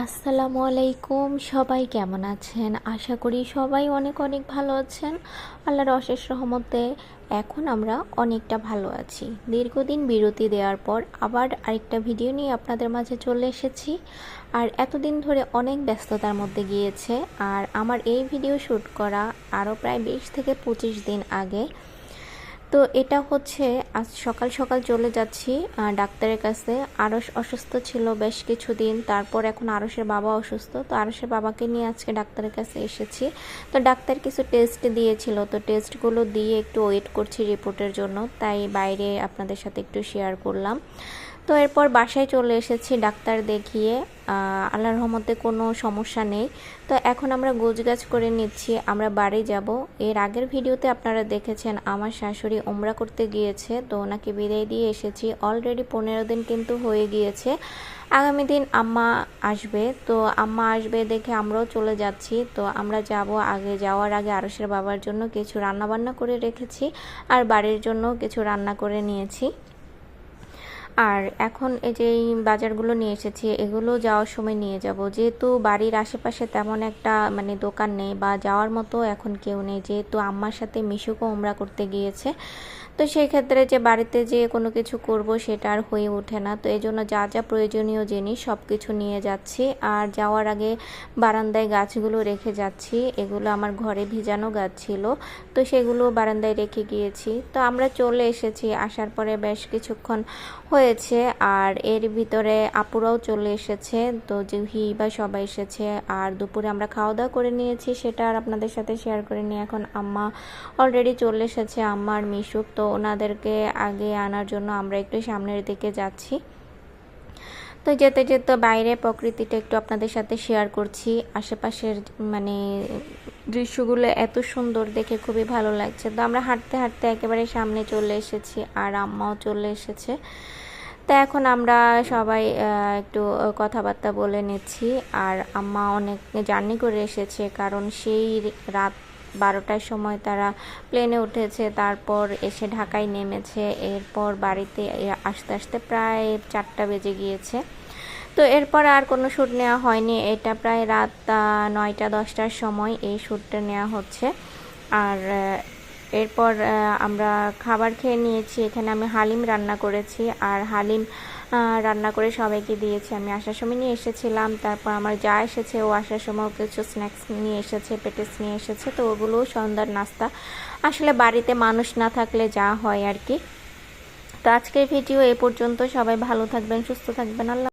আসসালামু আলাইকুম, সবাই কেমন আছেন? আশা করি সবাই অনেক অনেক ভালো আছেন। আল্লাহর অশেষ রহমতে এখন আমরা অনেকটা ভালো আছি। দীর্ঘদিন বিরতি দেওয়ার পর আবার আরেকটা ভিডিও নিয়ে আপনাদের মাঝে চলে এসেছি। আর এতদিন ধরে অনেক ব্যস্ততার মধ্যে গিয়েছে। আর আমার এই ভিডিও শ্যুট করা আরও প্রায় বিশ থেকে পঁচিশ দিন আগে তো এটা হচ্ছে আজ সকাল সকাল চলে যাচ্ছি ডাক্তারের কাছে। আরস অসুস্থ ছিল বেশ কিছুদিন, তারপর এখন আরসের বাবা অসুস্থ। তো আরসের বাবাকে নিয়ে আজকে ডাক্তারের কাছে এসেছি। তো ডাক্তার কিছু টেস্ট দিয়েছিল, তো টেস্টগুলো দিয়ে একটু ওয়েট করছি রিপোর্টের জন্য। তাই বাইরে আপনাদের সাথে একটু শেয়ার করলাম। তো এরপর বাসায় চলে এসেছি ডাক্তার দেখিয়ে। আল্লাহর রহমতে কোনো সমস্যা নেই। তো এখন আমরা গোছগাছ করে নিচ্ছি, আমরা বাড়ি যাব। এর আগের ভিডিওতে আপনারা দেখেছেন, আমার শাশুড়ি ওমরা করতে গিয়েছে, তো ওনাকে বিদায় দিয়ে এসেছি। অলরেডি পনেরো দিন কিন্তু হয়ে গিয়েছে। আগামী দিন আম্মা আসবে, তো আম্মা আসবে দেখে আমরাও চলে যাচ্ছি। তো আমরা যাব আগে, যাওয়ার আগে আরসের বাবার জন্য কিছু রান্নাবান্না করে রেখেছি, আর বাড়ির জন্য কিছু রান্না করে নিয়েছি। আর এখন এই যে বাজারগুলো নিয়ে এসেছি, এগুলো যাওয়ার সময় নিয়ে যাব। যেহেতু বাড়ির আশেপাশে তেমন একটা মানে দোকান নেই বা যাওয়ার মতো এখন কেউ নেই। যেহেতু আম্মার সাথে মিশুকও ওমরা করতে গিয়েছে তো সেই ক্ষেত্রে যে বাড়িতে যে কোনো কিছু করব সেটা আর হয়ে ওঠে না। তো এই জন্য যা যা প্রয়োজনীয় জিনিস সব কিছু নিয়ে যাচ্ছি। আর যাওয়ার আগে বারান্দায় গাছগুলো রেখে যাচ্ছি। এগুলো আমার ঘরে ভিজানো গাছ ছিল। তো সেগুলো বারান্দায় রেখে গিয়েছি। তো আমরা চলে এসেছি। আসার পরে বেশ কিছুক্ষণ হয়েছে। আর এর ভিতরে আপুরাও চলে এসেছে। তো জুহি বা সবাই এসেছে। আর দুপুরে আমরা খাওয়া দাওয়া করে নিয়েছি। সেটা আর আপনাদের সাথে শেয়ার করে নিয়ে এখন আম্মা অলরেডি চলে এসেছে। আম্মার মিশুক। তো ওনাদেরকে আগে আনার জন্য আমরা একটু সামনের দিকে যাচ্ছি। তো যেতে যেতে বাইরে প্রকৃতিটা একটু আপনাদের সাথে শেয়ার করছি। আশেপাশের মানে দৃশ্যগুলো এত সুন্দর দেখে খুবই ভালো লাগছে। তো আমরা হাঁটতে হাঁটতে একেবারে সামনে চলে এসেছি আর আম্মাও চলে এসেছে। তো এখন আমরা সবাই একটু কথাবার্তা বলে নিচ্ছি। আর আম্মা অনেক জার্নি করে এসেছে কারণ সেই রাত বারোটার সময় তারা প্লেনে উঠেছে, তারপর এসে ঢাকায় নেমেছে, এরপর বাড়িতে আসতে আসতে প্রায় চারটা বেজে গিয়েছে। তো এরপর আর কোনো শ্যুট নেওয়া হয়নি। এটা প্রায় রাত নয়টা, দশটার সময় এই শ্যুটটা নেওয়া হচ্ছে। আর এরপর আমরা খাবার খেয়ে নিয়েছি। এখানে আমি হালিম রান্না করেছি। আর হালিম রান্না করে সবাইকে দিয়েছি। আমি আসার সময় নিয়ে এসেছিলাম, তারপর আমার যা এসেছে, ও আসার সময় কিছু স্ন্যাক্স নিয়ে এসেছে পেটেস নিয়ে এসেছে, তো ওগুলোও সন্ধ্যার নাস্তা। আসলে বাড়িতে মানুষ না থাকলে যা হয় আর কি। তো আজকের ভিডিও এ পর্যন্ত সবাই ভালো থাকবেন, সুস্থ থাকবেন, আল্লাহ